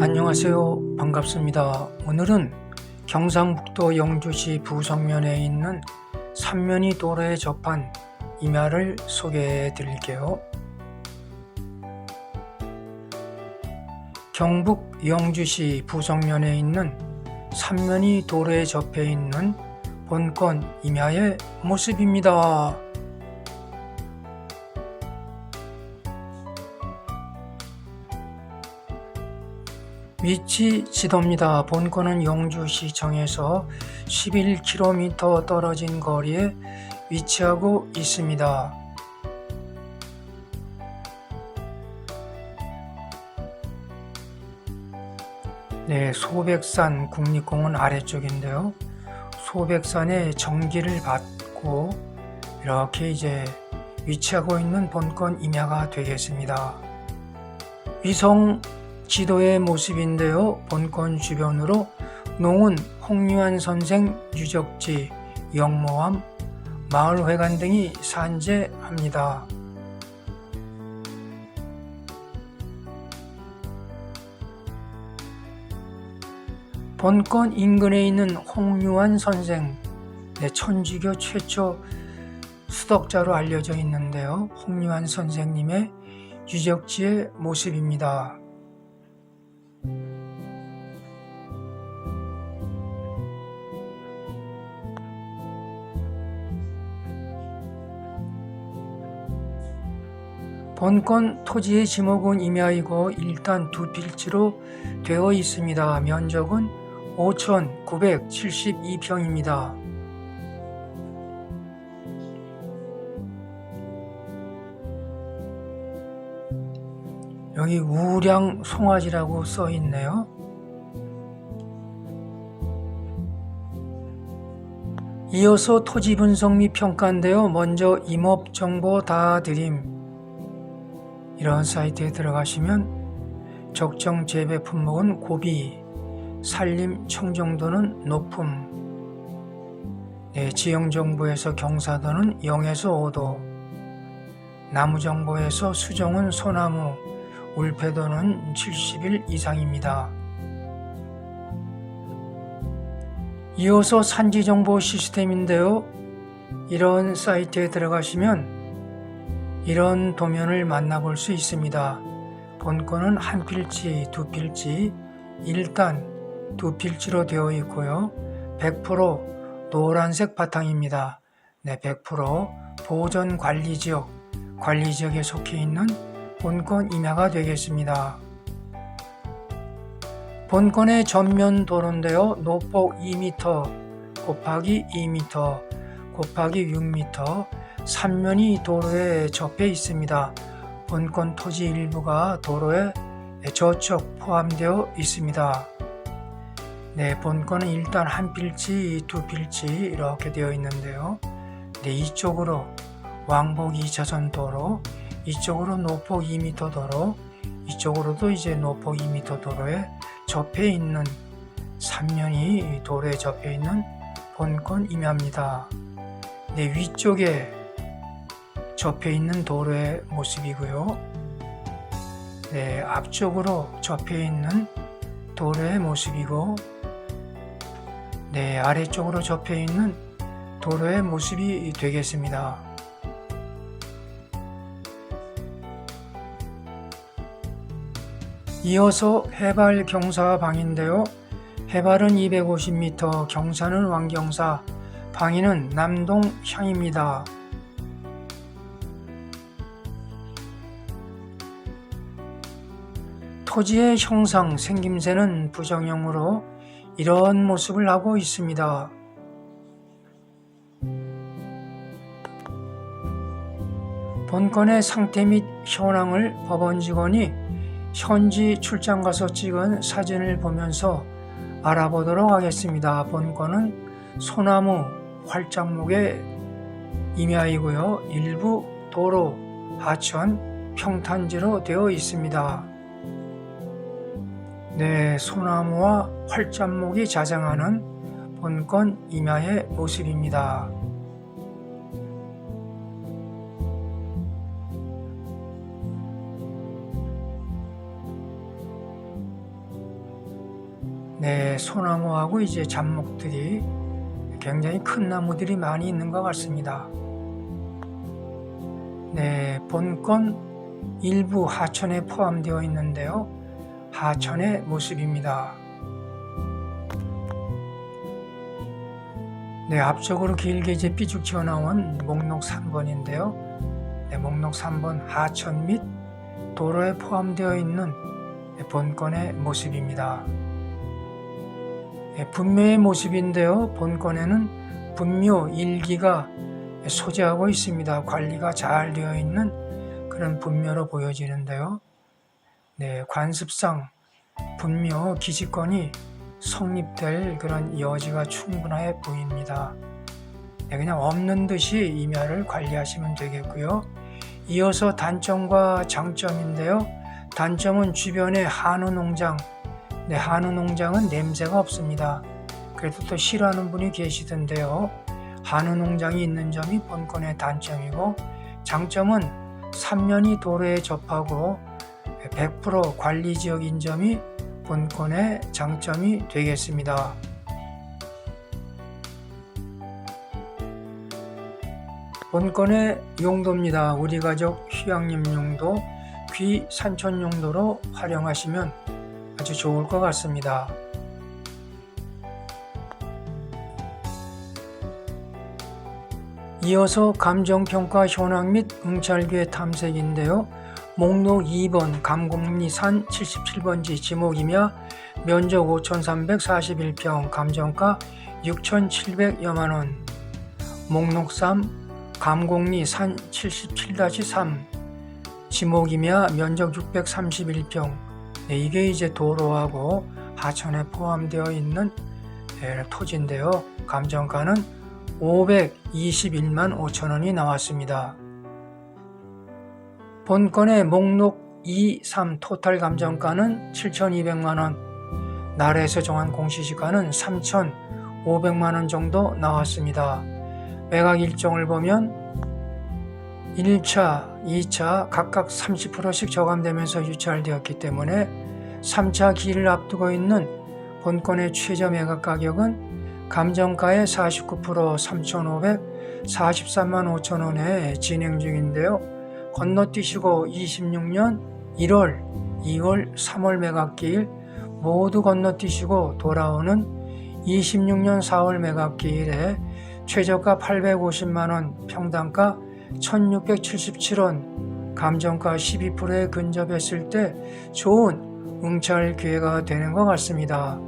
안녕하세요. 반갑습니다. 오늘은 경상북도 영주시 부성면에 있는 삼면이 도로에 접한 임야를 소개해 드릴게요. 경북 영주시 부성면에 있는 삼면이 도로에 접해 있는 본권 임야의 모습입니다. 위치 지도입니다. 본권은 영주시청에서 11km 떨어진 거리에 위치하고 있습니다. 네, 소백산 국립공원 아래쪽인데요. 소백산의 전기를 받고 이렇게 이제 위치하고 있는 본권 임야가 되겠습니다. 위성 지도의 모습인데요. 본권 주변으로 농은 홍유한 선생 유적지, 영모함, 마을회관 등이 산재합니다. 본권 인근에 있는 홍유한 선생, 네, 천주교 최초 수덕자로 알려져 있는데요. 홍유한 선생님의 유적지의 모습입니다. 본권 토지의 지목은 임야이고 일단 두 필지로 되어 있습니다. 면적은 5,972평입니다. 여기 우량 송아지라고 써 있네요. 이어서 토지 분석 및 평가인데요. 먼저 임업 정보 다 드림. 이런 사이트에 들어가시면 적정 재배 품목은 고비, 산림 청정도는 높음, 네, 지형 정보에서 경사도는 0에서 5도, 나무 정보에서 수종은 소나무, 울패도는 70일 이상입니다. 이어서 산지 정보 시스템인데요. 이런 사이트에 들어가시면 이런 도면을 만나볼 수 있습니다. 본권은 한 필지, 두 필지, 일단 두 필지로 되어 있고요. 100% 노란색 바탕입니다. 네, 100% 보존 관리 지역, 관리 지역에 속해 있는 본권 임야가 되겠습니다. 본권의 전면 도로인데요. 노폭 2m 곱하기 2m 곱하기 6m 삼면이 도로에 접해 있습니다. 본권 토지 일부가 도로에 저쪽 포함되어 있습니다. 네, 본권은 일단 한 필지, 두 필지 이렇게 되어 있는데요. 네, 이쪽으로 왕복 2차선 도로, 이쪽으로 노폭 2m 도로, 이쪽으로도 이제 노폭 2m 도로에 접해 있는 삼면이 도로에 접해 있는 본권 임야입니다. 네, 위쪽에 접해 있는 도로의 모습이고요. 네, 앞쪽으로 접해 있는 도로의 모습이고, 네, 아래쪽으로 접해 있는 도로의 모습이 되겠습니다. 이어서 해발 경사 방인데요. 해발은 250m, 경사는 왕경사, 방위는 남동향입니다. 토지의 형상, 생김새는 부정형으로 이런 모습을 하고 있습니다. 본건의 상태 및 현황을 법원 직원이 현지 출장 가서 찍은 사진을 보면서 알아보도록 하겠습니다. 본건은 소나무 활장목의 임야이고요. 일부 도로, 하천, 평탄지로 되어 있습니다. 내 소나무와 활자목이 자장하는 본건 임야의 모습입니다. 네, 소나무하고 이제 잡목들이 굉장히 큰 나무들이 많이 있는 것 같습니다. 네, 본건 일부 하천에 포함되어 있는데요. 하천의 모습입니다. 네, 앞쪽으로 길게 이제 삐죽 튀어나온 목록 3번인데요. 네, 목록 3번 하천 및 도로에 포함되어 있는 본건의 모습입니다. 네, 분묘의 모습인데요. 본건에는 분묘 일기가 소재하고 있습니다. 관리가 잘 되어 있는 그런 분묘로 보여지는데요. 네, 관습상 분묘 기지권이 성립될 그런 여지가 충분해 보입니다. 네, 그냥 없는 듯이 임야를 관리하시면 되겠고요. 이어서 단점과 장점인데요. 단점은 주변에 한우 농장, 네, 한우 농장은 냄새가 없습니다. 그래도 또 싫어하는 분이 계시던데요. 한우 농장이 있는 점이 본건의 단점이고 장점은 3년이 도로에 접하고 100% 관리 지역 인 점이 본건의 장점이 되겠습니다. 본건의 용도입니다. 우리 가족 휴양림 용도, 귀 산천 용도로 활용하시면 아주 좋을 것 같습니다. 이어서 감정평가 현황 및 응찰기의 탐색인데요. 목록 2번 감곡리산 77번지 지목이며 면적 5,341평 감정가 6,700여만원 목록 3 감곡리 산 77-3 지목이며 면적 631평 네, 이게 이제 도로하고 하천에 포함되어 있는 네, 토지인데요. 감정가는 521만 5천 원이 나왔습니다. 본건의 목록 2, 3 토탈 감정가는 7,200만 원, 나라에서 정한 공시지가는 3,500만 원 정도 나왔습니다. 매각 일정을 보면 1차, 2차 각각 30%씩 저감되면서 유찰되었기 때문에 3차 기일을 앞두고 있는 본건의 최저 매각 가격은 감정가의 49% 3,543만 5천 원에 진행 중인데요. 건너뛰시고 26년 1월, 2월, 3월 매각기일 모두 건너뛰시고 돌아오는 26년 4월 매각기일에 최저가 850만원, 평당가 1677원, 감정가 12%에 근접했을 때 좋은 응찰 기회가 되는 것 같습니다.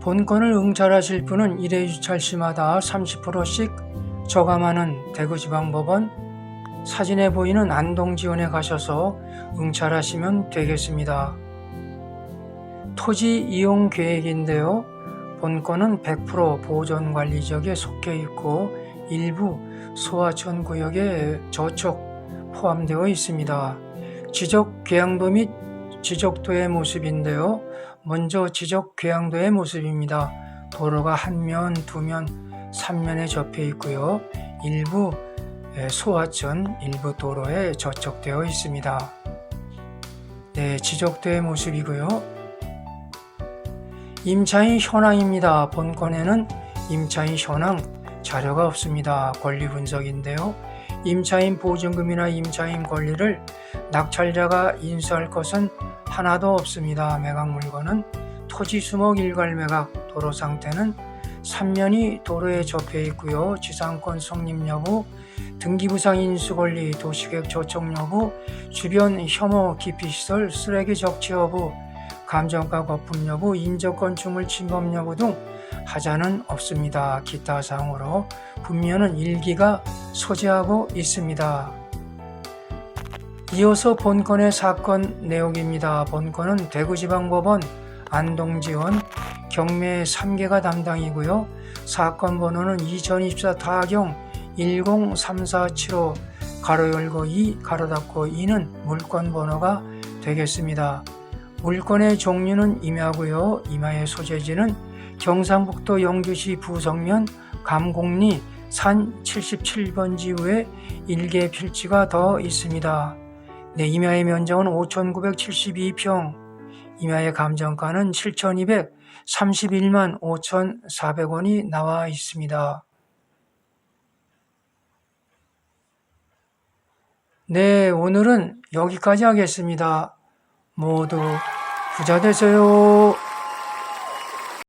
본건을 응찰하실 분은 1회 유찰 시마다 30%씩 저감하는 대구지방법원 사진에 보이는 안동지원에 가셔서 응찰하시면 되겠습니다. 토지 이용 계획인데요. 본건은 100% 보존관리 지역에 속해 있고 일부 소하천 구역에 저촉 포함되어 있습니다. 지적 궤양도 및 지적도의 모습인데요. 먼저 지적 궤양도의 모습입니다. 도로가 한 면, 두 면, 삼면에 접해 있고요. 일부 소하천 일부 도로에 저촉되어 있습니다. 네, 지적도의 모습이고요. 임차인 현황입니다. 본건에는 임차인 현황 자료가 없습니다. 권리 분석인데요. 임차인 보증금이나 임차인 권리를 낙찰자가 인수할 것은 하나도 없습니다. 매각 물건은 토지 수목 일괄 매각 도로 상태는 3년이 도로에 접해 있고요. 지상권 성립 여부, 등기부상 인수 권리, 도시계획 조정 여부, 주변 혐오 기피 시설, 쓰레기 적치 여부, 감정가 거품 여부, 인적건 주물 침범 여부 등 하자는 없습니다. 기타 사항으로 분면은 일기가 소재하고 있습니다. 이어서 본건의 사건 내용입니다. 본건은 대구지방법원 안동지원 경매 3개가 담당이고요. 사건 번호는 2024 타경 103475 가로 열고 2 가로 닫고 2는 물건 번호가 되겠습니다. 물건의 종류는 임야고요. 임야의 소재지는 경상북도 영주시 부성면 감곡리 산 77번지 후에 일개 필지가 더 있습니다. 네, 임야의 면적은 5,972평, 임야의 감정가는 7,231만 5,400원이 나와 있습니다. 네, 오늘은 여기까지 하겠습니다. 모두 부자 되세요.